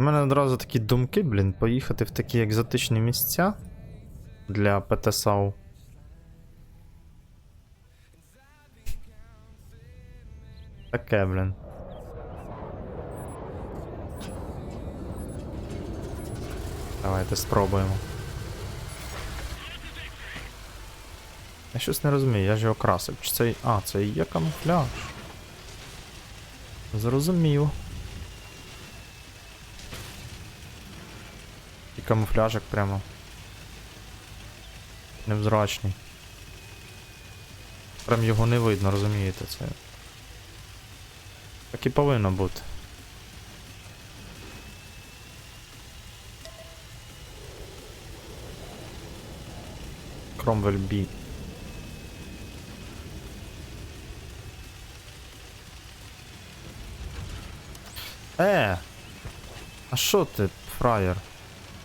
У мене одразу такі думки, блін, поїхати в такі екзотичні місця для ПТСАУ. Таке, блін. Давайте спробуємо. Я щось не розумію, я ж його красив. Чи це. А, це і є камуфляж. Зрозумів. Камуфляжик прямо. Невзрачний. Прям його не видно, розумієте, це. Так і повинно бути. Кромвель Бі. Е! А що ти, фраєр?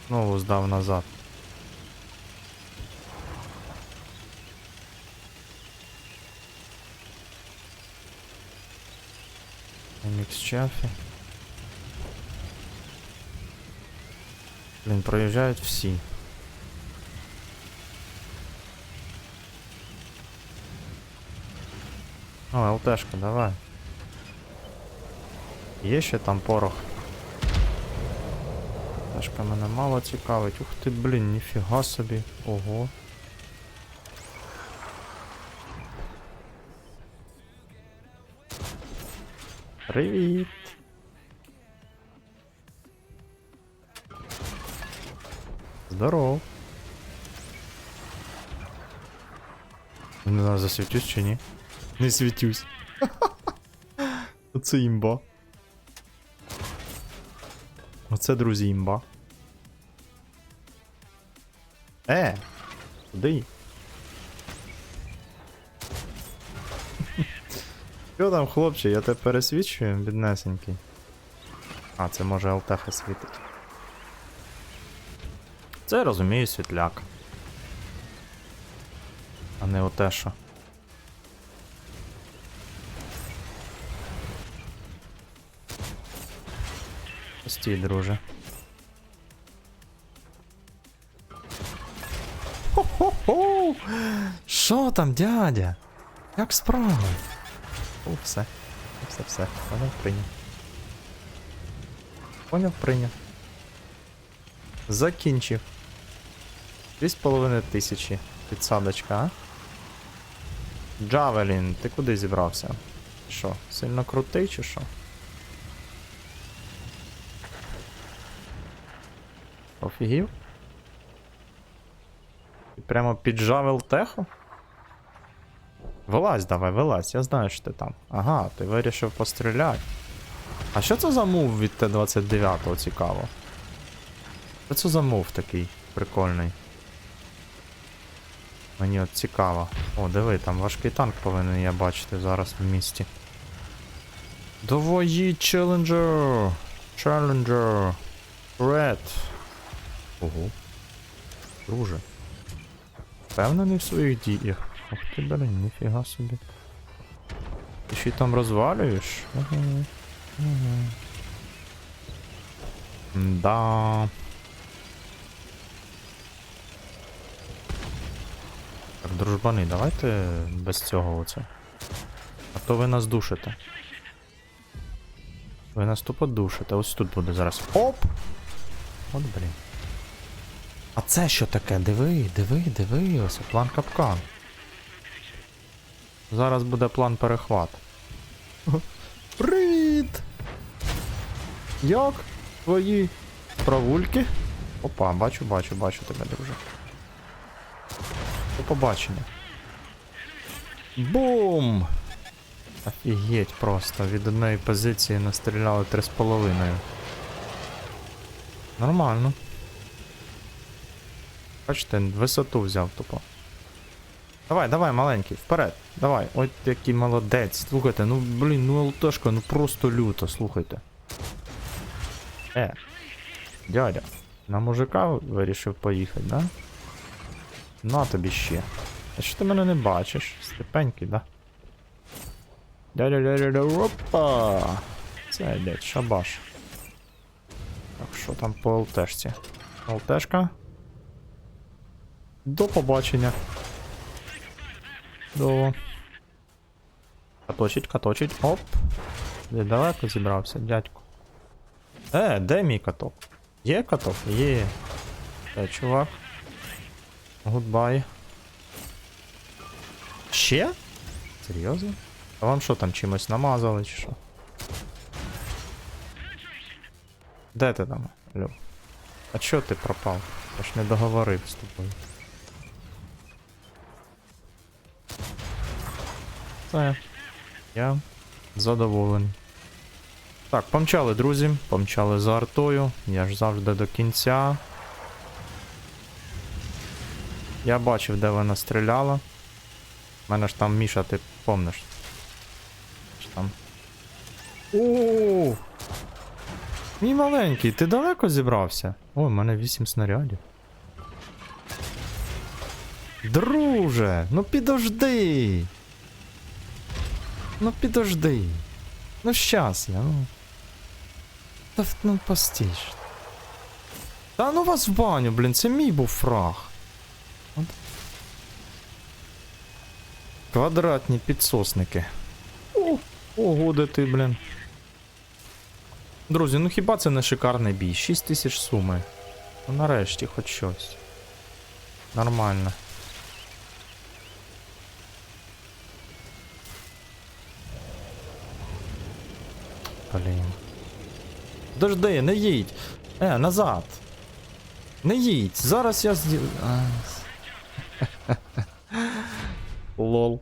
Знову здав назад. Мікс Чафі. Блін, проїжджають всі. О, ЛТшка, давай. Є ще там порох. ЛТшка мене мало цікавить. Ух ти, блін, ніфіга собі. Ого. Привіт. Здоров. Не знаю, засвітюсь чи ні? Не світюсь. Оце імба. Оце, друзі, імба. Е! Куди? Що там, хлопче, я тебе пересвічую, біднесенький. А, це може ЛТХ світить. Це я розумію світляк. А не оте що. Стій, друже. Хо-хо-хо! Що там, дядя? Як справи? О, все. Все, все. Поняв, прийняв. Поняв, прийняв. Закінчив. Дві з половиною тисячі. Підсадочка, а? Джавелін, ти куди зібрався? Що, сильно крутий чи що? Офігів? Прямо під Джавел Теху? Вилазь давай, вилазь, я знаю, що ти там. Ага, ти вирішив постріляти. А що це за мув від Т-29 цікаво? Що це за мув такий прикольний? Мені от цікаво. О, диви, там важкий танк повинен я бачити зараз в місті. Їдь, Челленджер! Челленджер! Ред! Ого. Друже. Впевнений в своїх діях. Ух ти, блин, ніфіга собі. Ти ще й там розвалюєш? Ага. Ага. Да. Так, дружбани, давайте без цього оце. А то ви нас душите. Ви нас тупо душите. Ось тут буде зараз. Оп! От блін. А це що таке? Диви, диви, диви, ось план капкан. Зараз буде план перехват. Привіт! Як твої правульки? Опа, бачу, бачу, бачу тебе, друже. До побачення. Бум! Офігеть просто. Від одної позиції настріляли 3,5. Нормально. Бачите, висоту взяв тупо. Давай, давай, маленький, вперед. Давай. Ой, який молодець. Слухайте, ну блін, ну ЛТшка, ну просто люто, слухайте. Е. Дядя. На мужика вирішив поїхати, да? На тобі ще. А що ти мене не бачиш? Степенький, да? Дядя, дядя, дядя, опа! Це, дядь, шабаш. Так, що там по ЛТшці? ЛТшка. До побачення. До. Каточить, каточить. Оп. Де далеко зібрався, дядько. Е, де мій каток? Є каток? Є. Е, чувак. Гудбай. Ще? Серйозно? А вам що там чимось намазали чи що? Де ти там, Льов? А чо ти пропав? Я ж не договорив з тобою. Все. Я задоволений. Так, помчали, друзі. Помчали за артою. Я ж завжди до кінця. Я бачив, де вона стріляла. У мене ж там Міша, ти помниш. Там. О! Мій маленький, ти далеко зібрався? О, в мене 8 снарядів. Друже, ну підожди. Ну підожди. Ну щас я, ну. Та ну постіж. Та ну вас в баню, блін, це мій був фраг. От. Квадратні підсосники. Ого, де ти, блін. Друзі, ну хіба це не шикарний бій? 6 тисяч суми. Ну нарешті хоч щось. Нормально. Блін. Дожди, не їдь. Е, назад. Не їдь. Зараз я зді... Лол.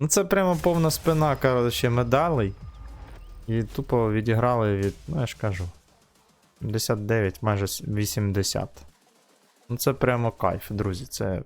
Ну це прямо повна спина, коротше, медалей. І тупо відіграли від, ну я ж кажу. 79, майже 80. Ну це прямо кайф, друзі. Це